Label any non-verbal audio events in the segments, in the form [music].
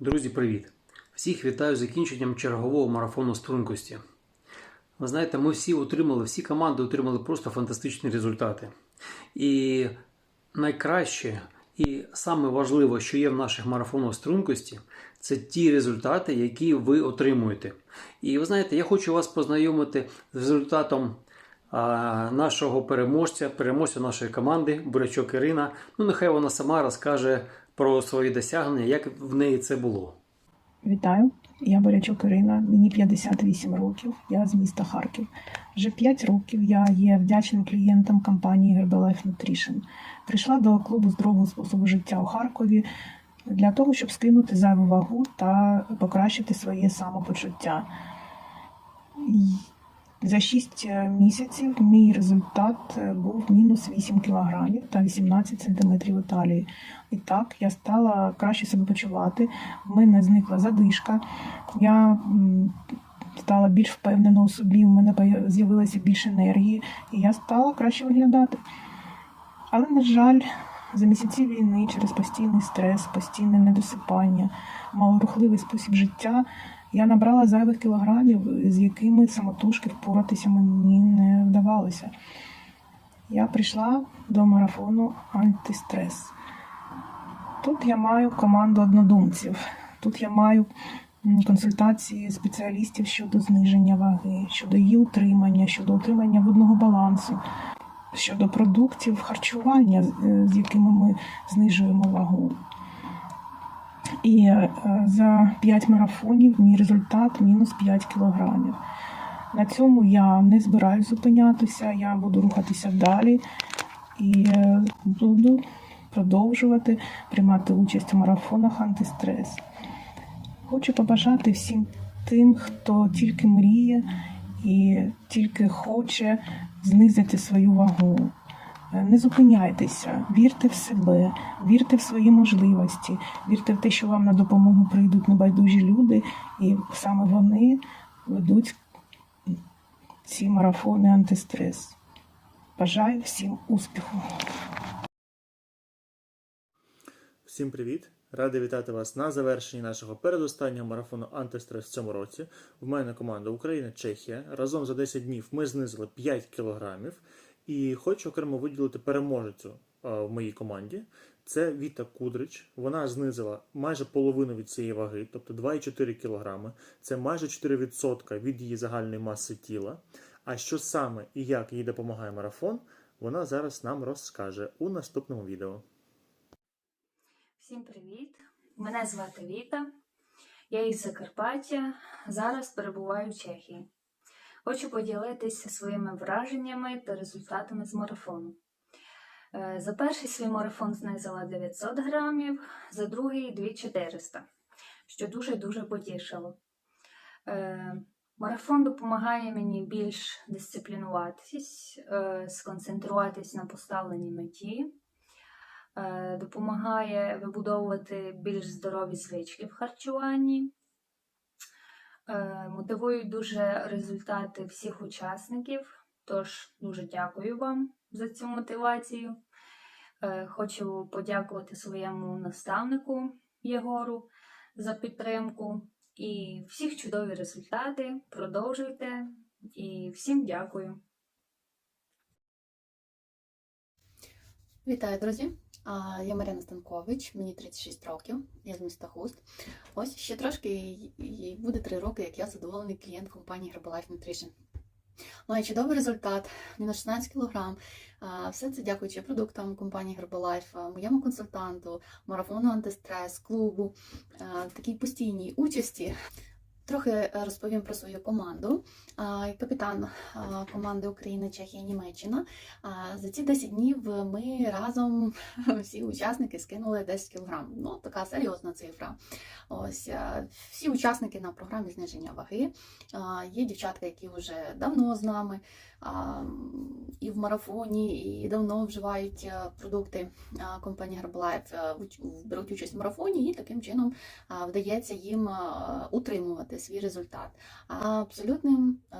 Друзі, привіт! Всіх вітаю з закінченням чергового марафону стрункості. Ви знаєте, ми всі отримали, всі команди отримали просто фантастичні результати. І найкраще і саме важливе, що є в наших марафонах стрункості, це ті результати, які ви отримуєте. І ви знаєте, я хочу вас познайомити з результатом нашого переможця, переможця нашої команди, Бурячок Ірина. Ну, нехай вона сама розкаже про свої досягнення, як в неї це було. Вітаю, я Борячок Ірина, мені 58 років, я з міста Харків. Вже 5 років я є вдячним клієнтом компанії Herbalife Nutrition. Прийшла до клубу здорового способу життя у Харкові для того, щоб скинути зайву вагу та покращити своє самопочуття. За 6 місяців мій результат був мінус 8 кг та 18 см талії. І так я стала краще себе почувати. В мене зникла задишка. Я стала більш впевнена у собі, у мене з'явилося більше енергії, і я стала краще виглядати. Але, на жаль, за місяці війни через постійний стрес, постійне недосипання, малорухливий спосіб життя я набрала зайвих кілограмів, з якими самотужки впоратися мені не вдавалося. Я прийшла до марафону антистрес. Тут я маю команду однодумців. Тут я маю консультації спеціалістів щодо зниження ваги, щодо її утримання, щодо утримання водного балансу, щодо продуктів харчування, е, з якими ми знижуємо вагу. І е, за 5 марафонів мій результат мінус 5 кілограмів. На цьому я не збираюсь зупинятися, я буду рухатися далі і е, буду продовжувати приймати участь у марафонах антистрес. Хочу побажати всім тим, хто тільки мріє і тільки хоче знизити свою вагу. Е, Не зупиняйтеся, вірте в себе, вірте в свої можливості, вірте в те, що вам на допомогу прийдуть небайдужі люди, і саме вони ведуть ці марафони антистрес. Бажаю всім успіху! Всім привіт! Радий вітати вас на завершенні нашого передостаннього марафону антистрес в цьому році. В мене команда Україна, Чехія. Разом за 10 днів ми знизили 5 кілограмів. І хочу окремо виділити переможецю е, в моїй команді. Це Віта Кудрич. Вона знизила майже половину від цієї ваги, тобто 2,4 кілограми. Це майже 4% від її загальної маси тіла. А що саме і як їй допомагає марафон, вона зараз нам розкаже у наступному відео. Всім привіт! Мене звати Віта. Я із Закарпаття. Зараз перебуваю в Чехії. Хочу поділитися своїми враженнями та результатами з марафону. Е, За перший свій марафон знизила 900 грамів, за другий 2400, що дуже-дуже потішило. Е, Марафон допомагає мені більш дисциплінуватись, е, сконцентруватись на поставленій меті допомагає вибудовувати більш здорові звички в харчуванні. Е, Мотивують дуже результати всіх учасників. Тож дуже дякую вам за цю мотивацію. Е, Хочу подякувати своєму наставнику Єгору за підтримку. І всіх чудові результати. Продовжуйте. І всім дякую. Вітаю, друзі! Я Марина Станкович, мені 36 років, я з міста Хуст. Ось ще трошки і буде 3 роки, як я задоволений клієнт компанії Herbalife Nutrition. Маю чудовий результат, мінус 16 кг. Все це дякуючи продуктам компанії Herbalife, моєму консультанту, марафону антистрес, клубу, такій постійній участі. Трохи е, розповім про свою команду. Капітан команди України, Чехія, Німеччина. За ці 10 днів ми разом [laughs] всі учасники скинули 10 кг. Ну, така серйозна цифра. Ось е, всі учасники на програмі зниження ваги. Є дівчатка, які вже давно з нами і в марафоні, і давно вживають е, продукти компанії Herbalife, беруть участь в марафоні, і таким чином вдається їм а, утримувати свій результат. А абсолютним е,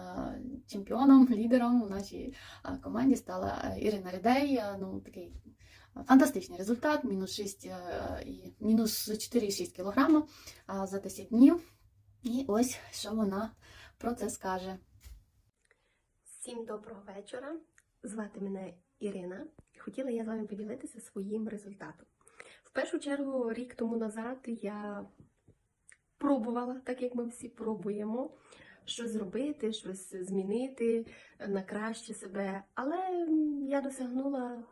чемпіоном, [laughs] лідером у нашій команді стала е, Ірина Рідей. Е, Ну, такий Фантастичний результат, мінус 6 е, і мінус 4,6 кг за 10 днів. І ось що вона про це скаже. Всім доброго вечора. Звати мене Ірина. Хотіла я з вами поділитися своїм результатом. В першу чергу, рік тому назад я пробувала, так як ми всі пробуємо, щось зробити, щось змінити на краще себе. Але я досягнула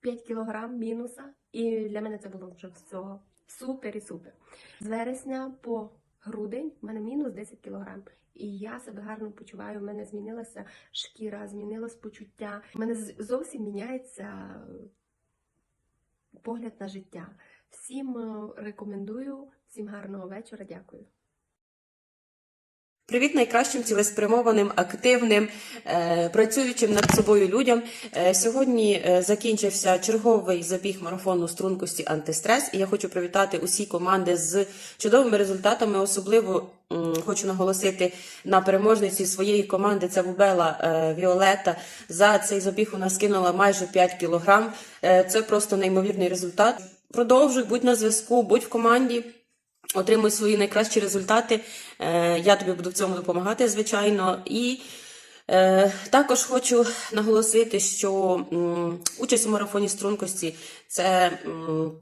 5 кілограм мінуса, і для мене це було вже всього супер і супер. З вересня по грудень в мене мінус 10 кілограм. І я себе гарно почуваю. У мене змінилася шкіра, змінилось почуття. У мене зовсім міняється погляд на життя. Всім е, рекомендую, всім гарного вечора. Дякую. Привіт найкращим цілеспрямованим, активним, е, працюючим над собою людям. Е, сьогодні закінчився черговий забіг марафону стрункості антистрес, і я хочу привітати усі команди з чудовими результатами. Особливо хочу наголосити на переможниці своєї команди. Це Бубела Віолета. За цей забіг вона скинула майже 5 кілограм. Це просто неймовірний результат. Продовжуй, будь на зв'язку, будь в команді. Отримуй свої найкращі результати. Е, Я тобі буду в цьому допомагати, звичайно. І також хочу наголосити, що участь у марафоні стрункості це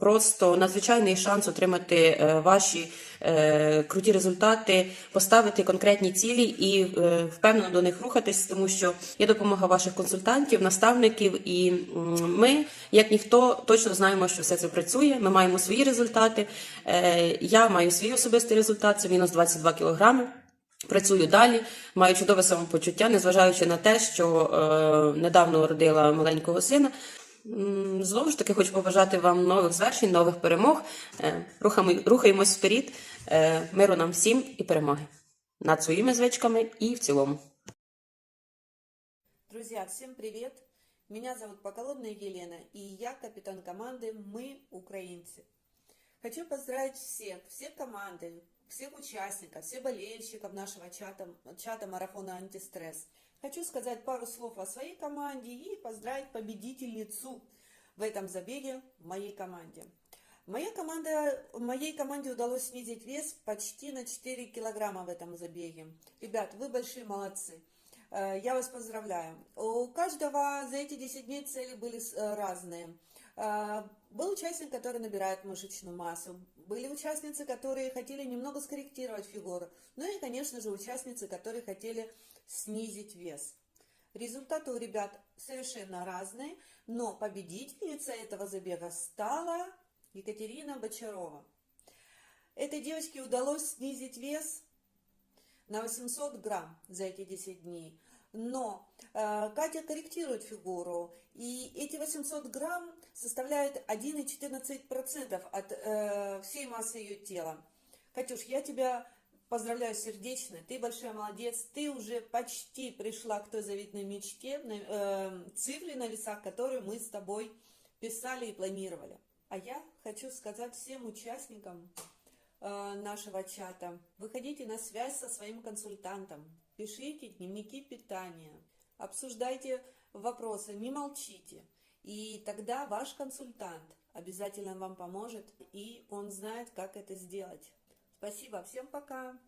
просто надзвичайний шанс отримати е, ваші е, круті результати, поставити конкретні цілі і е, впевнено до них рухатись, тому що є допомога ваших консультантів, наставників, і ми, як ніхто, точно знаємо, що все це працює. Ми маємо свої результати. Е, Я маю свій особистий результат, це мінус 22 кілограми. Працюю далі, маю чудове самопочуття, незважаючи на те, що е, недавно родила маленького сина. М, Знову ж таки, хочу побажати вам нових звершень, нових перемог. Е, рухаємо, рухаємось вперед. Е, миру нам всім і перемоги над своїми звичками і в цілому. Друзья, всем привет! Меня зовут Поколодная Елена, и я капитан команды «Мы украинцы». Хочу поздравить всех, все команды, Всех участников, всех болельщиков нашего чата, чата марафона «Антистресс». Хочу сказать пару слов о своей команде и поздравить победительницу в этом забеге в моей команде. Моя команда, моей команде удалось снизить вес почти на 4 килограмма в этом забеге. Ребят, вы большие молодцы. Э, Я вас поздравляю. У каждого за эти 10 дней цели были э, разные. Был участник, который набирает мышечную массу. Были участницы, которые хотели немного скорректировать фигуру. Ну и, конечно же, участницы, которые хотели снизить вес. Результаты у ребят совершенно разные, но победительница этого забега стала Екатерина Бочарова. Этой девочке удалось снизить вес на 800 грамм за эти 10 дней. Но э, Катя корректирует фигуру, и эти 800 грамм составляют 1,14% от э, всей массы ее тела. Катюш, я тебя поздравляю сердечно, ты большая молодец, ты уже почти пришла к той заветной мечте, э, цифре на весах, которую мы с тобой писали и планировали. А я хочу сказать всем участникам нашего чата. Выходите на связь со своим консультантом, пишите дневники питания, обсуждайте вопросы, не молчите. И тогда ваш консультант обязательно вам поможет, и он знает, как это сделать. Спасибо, всем пока!